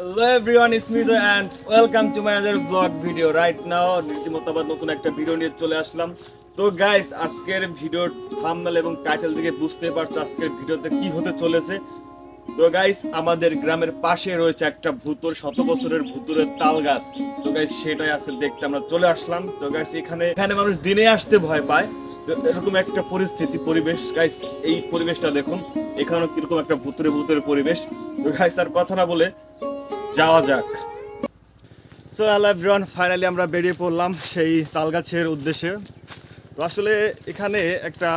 Hello everyone the and welcome to my other blog video right now রীতিমতো আবার নতুন একটা ভিডিও নিয়ে চলে আসলাম। তো গাইস আজকের ভিডিওর থাম্বনেল এবং টাইটেল থেকে বুঝতে পারছ আজকের ভিডিওতে কি হতে চলেছে। তো গাইস আমাদের গ্রামের পাশে রয়েছে একটা ভূতর শত বছরের ভূতরের তাল গাছ। তো গাইস সেটাই আজকে দেখতে আমরা চলে আসলাম। তো গাইস এখানে এখানে মানুষ দিনে আসতে ভয় পায়। এরকম একটা পরিস্থিতি, পরিবেশ গাইস এই পরিবেশটা দেখুন। এখানেও কীরকম একটা ভূতরে ভূতের পরিবেশ। তো গাইস আর কথা না বলে যাওয়া যাক। সো হ্যালো এভরিওয়ান ফাইনালি আমরা বেরিয়ে পড়লাম সেই তালগাছের উদ্দেশ্যে। তো আসলে এখানে একটা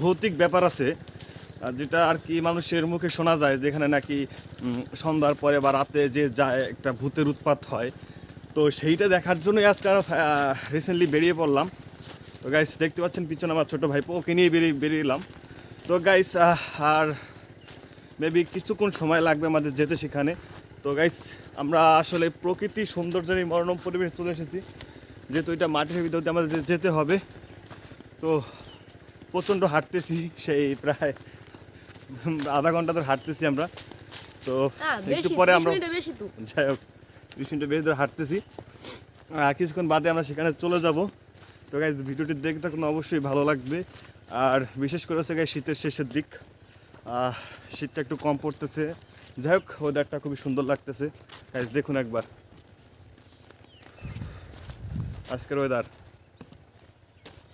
ভৌতিক ব্যাপার আছে যেটা আর কি মানুষের মুখে শোনা যায় যেখানে নাকি সন্ধ্যার পরে বা রাতে যে যায় একটা ভূতের উৎপাত হয়। তো সেইটা দেখার জন্যই আজকে আরও রিসেন্টলি বেরিয়ে পড়লাম। তো গাইস দেখতে পাচ্ছেন পিছনে আমার ছোটো ভাইপো, ওকে নিয়ে বেরিয়ে বেরিয়েলাম তো গাইস আর মেবি কিছুক্ষণ সময় লাগবে আমাদের যেতে সেখানে। তো গাইস আমরা আসলে প্রকৃতি সৌন্দর্যের এই মনোরম পরিবেশ চলে এসেছি। যেহেতু এটা মাটির ভিতর দিয়ে আমাদের যেতে হবে তো প্রচণ্ড হাঁটতেছি সেই প্রায় আধা ঘণ্টা ধরে হাঁটতেছি আমরা। তো একটু পরে আমরা মিনিটে যাই হোক বিশ মিনিটের বেশি ধরে হাঁটতেছি। কিছুক্ষণ বাদে আমরা সেখানে চলে যাব। তো গাইজ ভিডিওটি দেখতে থাকুন অবশ্যই ভালো লাগবে। আর বিশেষ করে হচ্ছে গাই শীতের শেষের দিক। শীতটা একটু কম পড়তেছে। যাই হোক ওয়েদারটা খুবই সুন্দর লাগতেছে। গাইজ দেখুন একবার। আজকের ওয়েদার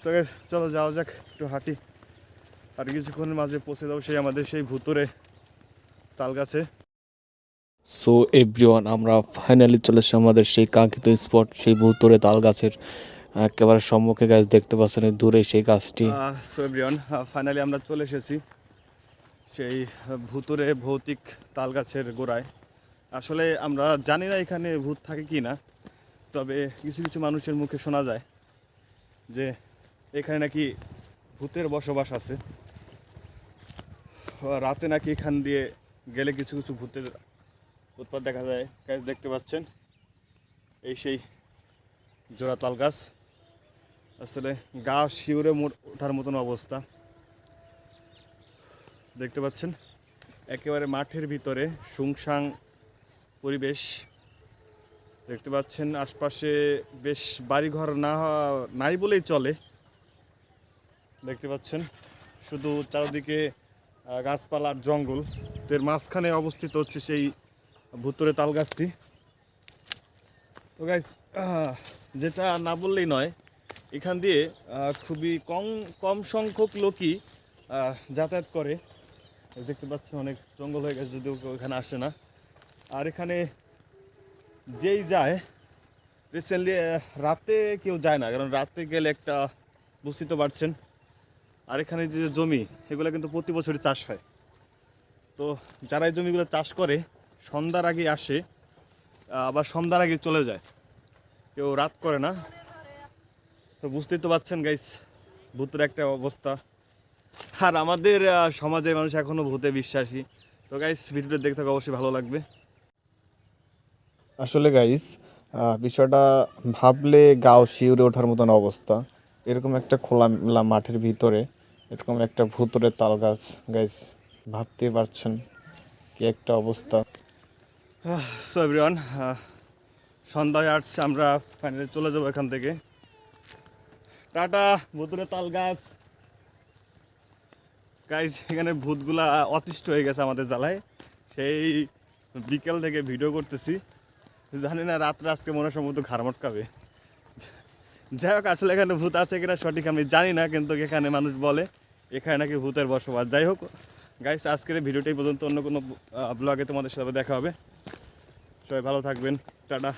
সো গাইজ চলো যাওয়া যাক একটু হাঁটি। আর কিছুক্ষণের মাঝে পৌঁছে যাব সেই আমাদের সেই ভুতুরে তাল গাছে সো এভরিওয়ান আমরা ফাইনালি চলে এসেছি আমাদের সেই কাঙ্ক্ষিত স্পট সেই ভূতরে তাল গাছের একেবারে সম্মুখে। গাছ দেখতে পাচ্ছেন দূরে সেই গাছটি। সো এভরিওয়ান ফাইনালি আমরা চলে এসেছি। সেই ভূতুরে ভৌতিক তাল গাছের গোড়ায়। আসলে আমরা জানি না এখানে ভূত থাকে কি না, তবে কিছু কিছু মানুষের মুখে শোনা যায় যে এখানে নাকি ভূতের বসবাস আছে। রাতে নাকি এখান দিয়ে গেলে কিছু কিছু ভূতের উৎপাদ দেখা যায়। গাছ দেখতে পাচ্ছেন? এই সেই জোড়া তাল গাছ আসলে গা শিউরে ওঠার মতন অবস্থা। দেখতে পাচ্ছেন? একেবারে মাঠের ভিতরে শুংসাং পরিবেশ। দেখতে পাচ্ছেন আশপাশে বেশ বাড়িঘর না নাই বলেই চলে। দেখতে পাচ্ছেন শুধু চারদিকে আহ, গাছপালা আর জঙ্গল। এর মাঝখানে অবস্থিত হচ্ছে সেই ভুতুরে তাল গাছটি। তো গাইস যেটা না বললেই নয় এখান দিয়ে খুবই কম কম সংখ্যক লোকই যাতায়াত করে। দেখতে পাচ্ছেন অনেক জঙ্গল হয়ে গেছে, যদিও কেউ এখানে আসে না। আর এখানে যেই যায় রিসেন্টলি রাতে কেউ যায় না, কারণ রাতে গেলে একটা বুঝতে তো পারছেন। আর এখানে যে জমি, এগুলো কিন্তু প্রতি বছরই চাষ হয়। তো যারা এই জমিগুলো চাষ করে, সন্ধ্যার আগে আসে আবার সন্ধ্যার আগে চলে যায়। কেউ রাত করে না। তো বুঝতেই তো পারছেন গাইস ভূতের একটা অবস্থা। আর আমাদের সমাজের মানুষ এখনও ভূতে বিশ্বাসী। তো গাইস ভিডিওটা দেখতে অবশ্যই ভালো লাগবে। আসলে গাইস বিষয়টা ভাবলে গাও শিউরে ওঠার মতন অবস্থা। এরকম একটা খোলামেলা মাঠের ভিতরে এরকম একটা ভূতরে তাল গাছ গাইস ভাবতে পারছেন কি একটা অবস্থা। সো এভরিওয়ান সন্ধ্যায় আসছে আমরা ফাইনালি চলে যাব এখান থেকে। টাটা ভূতুরে তাল গাছ। গাইজ এখানে ভূতগুলা অতিষ্ঠ হয়ে গেছে আমাদের জ্বালায়। সেই বিকেল থেকে ভিডিও করতেছি। জানি না, রাত্রে আজকে মনে সম্ভবত ঘাড় মটকাবে। যাই হোক, আসলে এখানে ভূত আছে কিনা সঠিক আমি জানি না, কিন্তু এখানে মানুষ বলে, এখানে নাকি ভূতের বসবাস। যাই হোক গাইস আজকের ভিডিওটাই পর্যন্ত অন্য কোনো ব্লগে তোমাদের সাথে দেখা হবে। সবাই ভালো থাকবেন। টাটা।